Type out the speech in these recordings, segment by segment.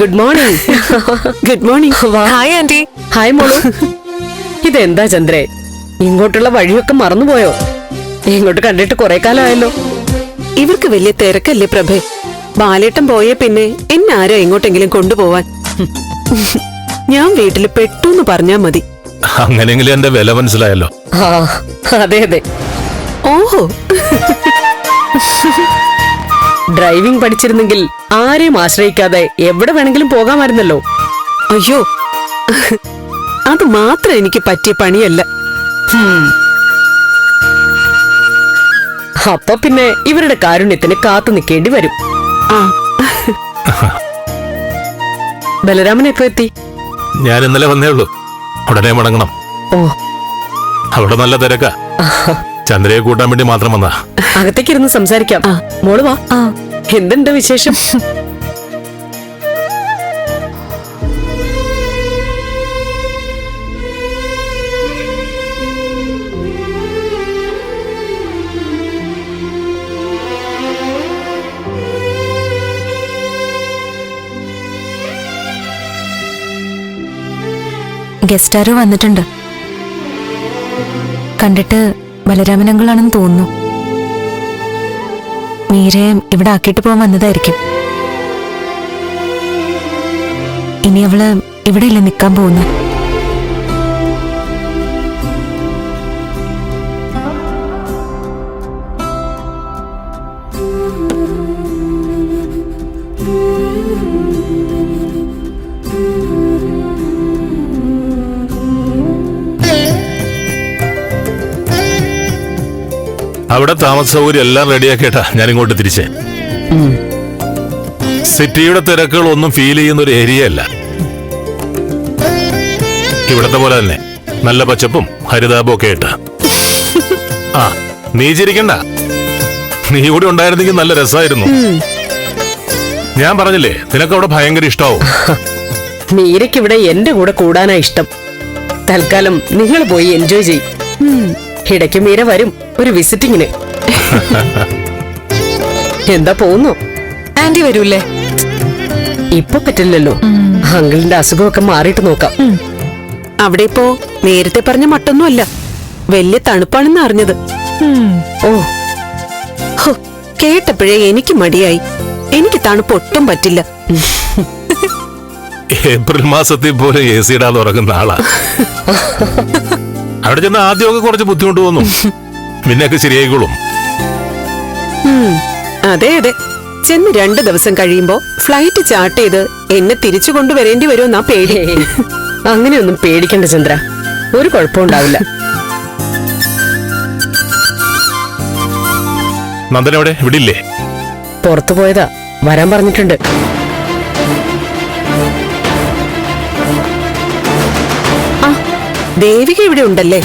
Good morning good morning hi aunty hi മോളു. ഇതെന്താ ചന്ദ്രേ? ഇങ്ങോട്ടുള്ള വഴിയൊക്കെ മറന്നുപോയോ? ഇങ്ങോട്ട് കണ്ടിട്ട് കുറെ കാലമായല്ലോ. ഇവർക്ക് വലിയ തിരക്കല്ലേ പ്രഭേ. ബാലേട്ടൻ പോയേ പിന്നെ എന്നെ ആരോ എങ്ങോട്ടെങ്കിലും കൊണ്ടുപോവാൻ? ഞാൻ വീട്ടിൽ പെട്ടു എന്ന് പറഞ്ഞാ മതി. അങ്ങനെയെങ്കിലും എന്റെ വില മനസ്സിലായല്ലോ. ആ അതെ അതെ. ഓഹോ. ഡ്രൈവിംഗ് പഠിച്ചിരുന്നെങ്കിൽ ആരെയും ആശ്രയിക്കാതെ എവിടെ വേണമെങ്കിലും പോകാമായിരുന്നല്ലോ. അയ്യോ അത് മാത്രം എനിക്ക് പറ്റിയ പണിയല്ല. അപ്പൊ പിന്നെ ഇവരുടെ കാരുണ്യത്തിന് കാത്തു നിൽക്കേണ്ടി വരും. ആ. ബലരാമൻ എപ്പോ എത്തി? ഞാൻ ഇന്നലെ വന്നേ ഉള്ളൂ. ഉടനെ മടങ്ങണം. ഓ. അവിടെ നല്ല തിരക്കാ. ചന്ദ്രയെ കൂട്ടാൻ വേണ്ടി മാത്രം വന്നാ. അകത്തേക്കിരുന്ന് സംസാരിക്കാം. മോൾ വാ. എന്തുണ്ട് വിശേഷം? ഗസ്റ്റ് വന്നിട്ടുണ്ട്. കണ്ടിട്ട് ബലരാമനങ്ങളാണെന്ന് തോന്നുന്നു. മീരെ ഇവിടെ ആക്കിയിട്ട് പോകാൻ വന്നതായിരിക്കും. ഇനി അവൾ ഇവിടെയല്ലേ നിൽക്കാൻ പോകുന്നു അവിടെ താമസ സൗകര്യം എല്ലാം റെഡിയാക്കിയിട്ടാ ഞാൻ ഇങ്ങോട്ട് തിരിച്ചേ. സിറ്റിയുടെ തിരക്കുകൾ ഒന്നും ഫീൽ ചെയ്യുന്ന ഒരു ഏരിയ അല്ല. ഇവിടത്തെ പോലെ തന്നെ. നല്ല പച്ചപ്പും ഹരിതാപവും ഒക്കെ ആയിട്ട്. ആ നീ ചിരിക്കണ്ട. നീ കൂടി ഉണ്ടായിരുന്നെങ്കിൽ നല്ല രസമായിരുന്നു. ഞാൻ പറഞ്ഞില്ലേ നിനക്ക് അവിടെ ഭയങ്കര ഇഷ്ടാവും. മീരയ്ക്ക് ഇവിടെ എന്റെ കൂടെ കൂടാനാ ഇഷ്ടം. തൽക്കാലം നിങ്ങൾ പോയി എൻജോയ് ചെയ്യും. ഇടയ്ക്ക് മീര വരും ഒരു വിസിറ്റിങ്ങിന്. എന്താ പോകുന്നു? ആന്റി വരൂല്ലേ? ഇപ്പൊ പറ്റില്ലല്ലോ. അങ്കിളിന്റെ അസുഖമൊക്കെ മാറിയിട്ട് നോക്കാം. അവിടെ ഇപ്പോ നേരത്തെ പറഞ്ഞ മട്ടൊന്നുമല്ല. വലിയ തണുപ്പാണെന്ന് അറിഞ്ഞത്. ഓ. കേട്ടപ്പോഴേ എനിക്ക് മടിയായി. എനിക്ക് തണുപ്പ് ഒട്ടും പറ്റില്ല. ഏപ്രിൽ മാസത്തിൽ പോലും എ സി ഇടാതെ ഉറങ്ങുന്ന ആളാ. അവിടെ ചെന്ന് ആദ്യമൊക്കെ കുറച്ച് ബുദ്ധിമുട്ട് തോന്നും. പിന്നെയൊക്കെ ശരിയായിക്കോളും. ഉം, അതെ അതെ. ചെന്ന് രണ്ടു ദിവസം കഴിയുമ്പോ ഫ്ലൈറ്റ് ചാർട്ട് ചെയ്ത് എന്നെ തിരിച്ചു കൊണ്ടുവരേണ്ടി വരുമെന്നാ പേടി. അങ്ങനെയൊന്നും പേടിക്കണ്ട ചന്ദ്ര. ഒരു കുഴപ്പമുണ്ടാവില്ല. നന്ദൻ എവിടെ? ഇവിടെ ഇല്ലേ പുറത്തു പോയതാ. വരാൻ പറഞ്ഞിട്ടുണ്ട്. ദേവിക ഇവിടെ ഉണ്ടല്ലേ?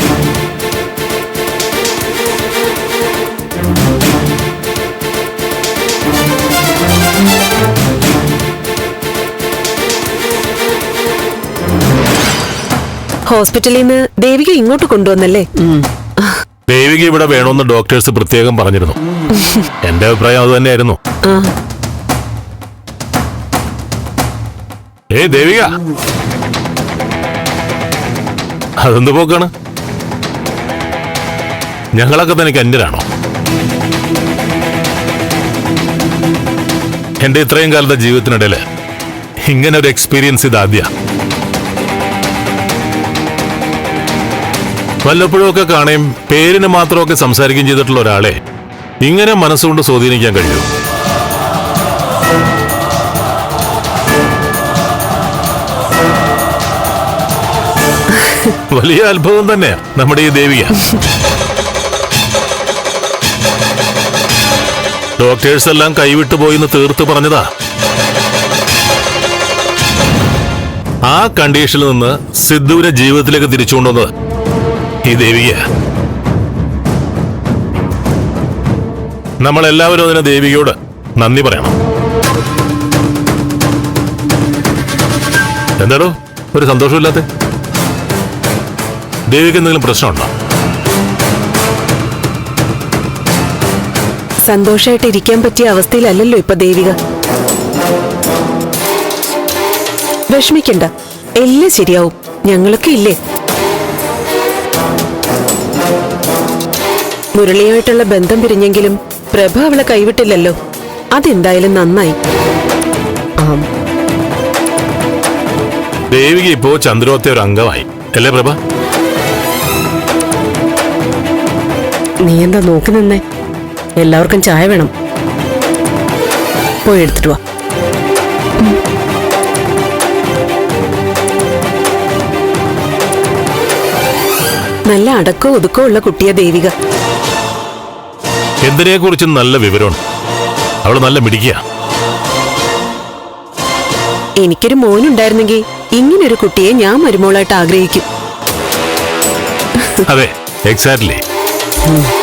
ഹോസ്പിറ്റലിൽ നിന്ന് ദേവിക ഇങ്ങോട്ട് കൊണ്ടുവന്നല്ലേ? ദേവിക ഇവിടെ വേണമെന്ന് ഡോക്ടേഴ്സ് പ്രത്യേകം പറഞ്ഞിരുന്നു. എന്റെ അഭിപ്രായം അത് തന്നെയായിരുന്നു. ഏ ദേവിക. അതെന്ത് പോക്കാണ്? ഞങ്ങളൊക്കെ തനിക്ക് അന്യരാണോ? എന്റെ ഇത്രയും കാലത്തെ ജീവിതത്തിനിടയിൽ ഇങ്ങനെ ഒരു എക്സ്പീരിയൻസ് ഇതാദ്യ വല്ലപ്പോഴും ഒക്കെ കാണുകയും പേരിന് മാത്രമൊക്കെ സംസാരിക്കുകയും ചെയ്തിട്ടുള്ള ഒരാളെ ഇങ്ങനെ മനസ്സുകൊണ്ട് സ്വാധീനിക്കാൻ കഴിയൂ വലിയ അത്ഭുതം തന്നെയാ നമ്മുടെ ഈ ദേവിക. ഡോക്ടേഴ്സ് എല്ലാം കൈവിട്ടു പോയിന്ന് തീർത്തു പറഞ്ഞതാ. ആ കണ്ടീഷനിൽ നിന്ന് സിദ്ധുവിനെ ജീവിതത്തിലേക്ക് തിരിച്ചുകൊണ്ടുവന്നത് ഈ ദേവിക. നമ്മളെല്ലാവരും അതിനെ ദേവികയോട് നന്ദി പറയണം. എന്താടോ? ഒരു സന്തോഷമില്ലാത്ത ദേവിക്ക് എന്തെങ്കിലും പ്രശ്നമുണ്ടോ? സന്തോഷമായിട്ട് ഇരിക്കാൻ പറ്റിയ അവസ്ഥയിലല്ലല്ലോ ഇപ്പൊ ദേവിക. വിഷമിക്കണ്ട. എല്ലാം ശരിയാവും. ഞങ്ങളൊക്കെ ഇല്ലേ? മുരളിയായിട്ടുള്ള ബന്ധം പിരിഞ്ഞെങ്കിലും പ്രഭ അവളെ കൈവിട്ടില്ലല്ലോ. അതെന്തായാലും നന്നായി. ദേവിക ഇപ്പോ ചന്ദ്രോത്തെ ഒരു അംഗമായി. അല്ലേ പ്രഭ? നീ എന്താ നോക്കി നിന്നേ? എല്ലാവർക്കും ചായ വേണം. പോയി എടുത്തിട്ട് വാ. നല്ല അടക്കോ ഒതുക്കോ ഉള്ള കുട്ടിയ ദേവിക. എന്തിനെ കുറിച്ച് നല്ല വിവരമാണ്. അവൾ നല്ല മിടിക്കുക എനിക്കൊരു മോനുണ്ടായിരുന്നെങ്കിൽ ഇങ്ങനൊരു കുട്ടിയെ ഞാൻ മരുമോളായിട്ട് ആഗ്രഹിക്കും. അതെ എക്സാക്ട്ലി ഉം.